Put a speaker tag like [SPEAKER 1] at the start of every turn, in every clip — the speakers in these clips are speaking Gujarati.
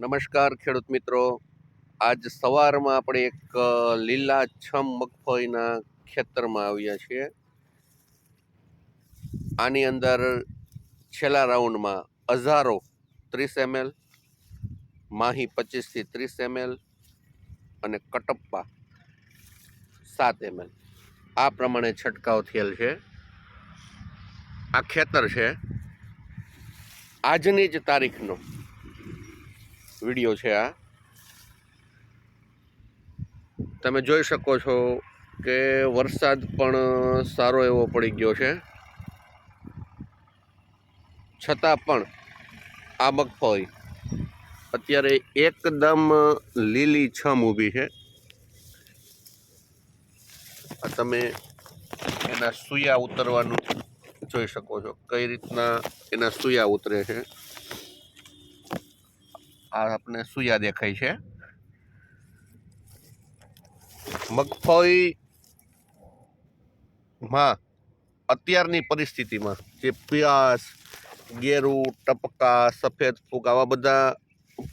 [SPEAKER 1] નમસ્કાર ખેડૂત મિત્રો. આજ સવારમાં આપણે એક લીલાછમ લીલા છમ મગફળીના ખેતરમાં આવ્યા છીએ. આની અંદર છેલ્લા રાઉન્ડમાં હજારો ત્રીસ એમએલ, માહી પચીસથી ત્રીસ એમએલ અને કટપ્પા સાત એમએલ. આ પ્રમાણે છંટકાવ થયેલ છે. આ ખેતર છે. આજની જ તારીખનો વીડિયો છે આ. તમે જોઈ શકો છો કે વરસાદ પણ સારો એવો પડી ગયો છે. છતાં પણ આ મગફળી અત્યારે એકદમ લીલી છમ ઊભી છે. આ તમે એના સૂયા ઉતરવાનું જોઈ શકો છો. કઈ રીતના એના સૂયા ઉતરે છે. આ આપણે સૂયા દેખાય છે? મગફળી માં અત્યારની પરિસ્થિતિમાં જે પ્યાસ, ગેરું, ટપકા, સફેદ ફૂગ આવા બધા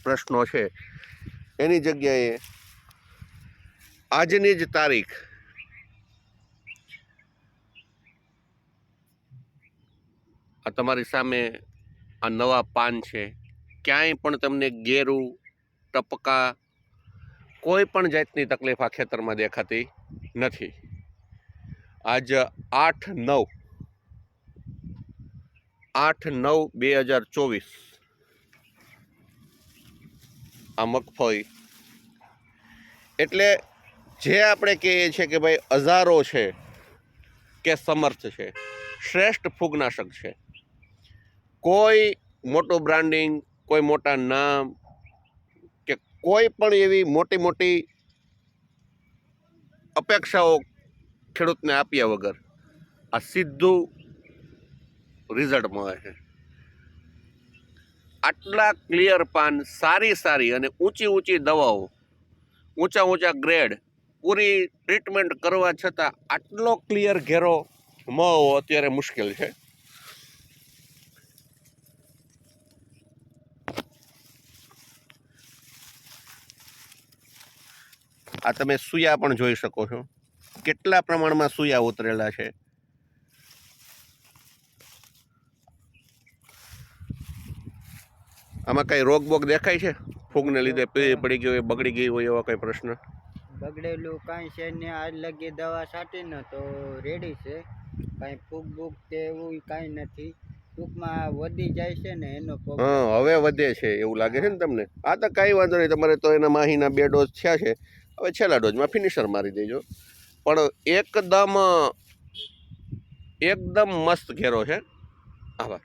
[SPEAKER 1] પ્રશ્નો છે, એની જગ્યાએ આજની જ તારીખ આ તમારી સામે આ નવા પાન છે. ક્યાંય પણ તમને ગેરું ટપકા, કોઈ પણ જાતની તકલીફ આ ખેતરમાં દેખાતી નથી. આજ આઠ નવ આઠ નવ બે હજાર ચોવીસ, આ મગફળી. એટલે જે આપણે કહીએ છીએ કે ભાઈ હજારો છે કે સમર્થ છે, શ્રેષ્ઠ ફૂગનાશક છે. કોઈ મોટું બ્રાન્ડિંગ કોઈ મોટા નામ કે કોઈ પણ એવી મોટી મોટી અપેક્ષાઓ ખેડૂતને આપ્યા વગર આ સીધું રિઝલ્ટ મળે છે. આટલા ક્લિયર પાન, સારી સારી અને ઊંચી ઊંચી દવાઓ, ઊંચા ઊંચા ગ્રેડ પૂરી ટ્રીટમેન્ટ કરવા છતાં આટલો ક્લિયર ઘેરો મળવો અત્યારે મુશ્કેલ છે. આ તમે સૂયા પણ જોઈ શકો છો. કેટલા પ્રમાણમાં સૂયા ઉતરેલા છે. આમાં કઈ રોગ બોગ દેખાય છે? ફૂગને લીધે પીળી પડી ગઈ હોય બગડી ગઈ હોય એવા કઈ પ્રશ્ન?
[SPEAKER 2] બગડેલું કાંઈ છે ને આજ લગી દવા છાંટીને તો રેડી છે. કાંઈ ફૂગ બૂગ કે એવું કાંઈ નથી. ટૂંકમાં વધી જાય છે ને એનો
[SPEAKER 1] હા હવે વધે છે એવું લાગે છે ને તમને? આ તો કાંઈ વાંધો નહીં. તમારે તો એના માહીના બે ડોઝ થયા છે. હવે છેલ્લા ડોઝમાં ફિનિશર મારી દેજો. પણ એકદમ એકદમ મસ્ત ઘેરો છે. આભાર.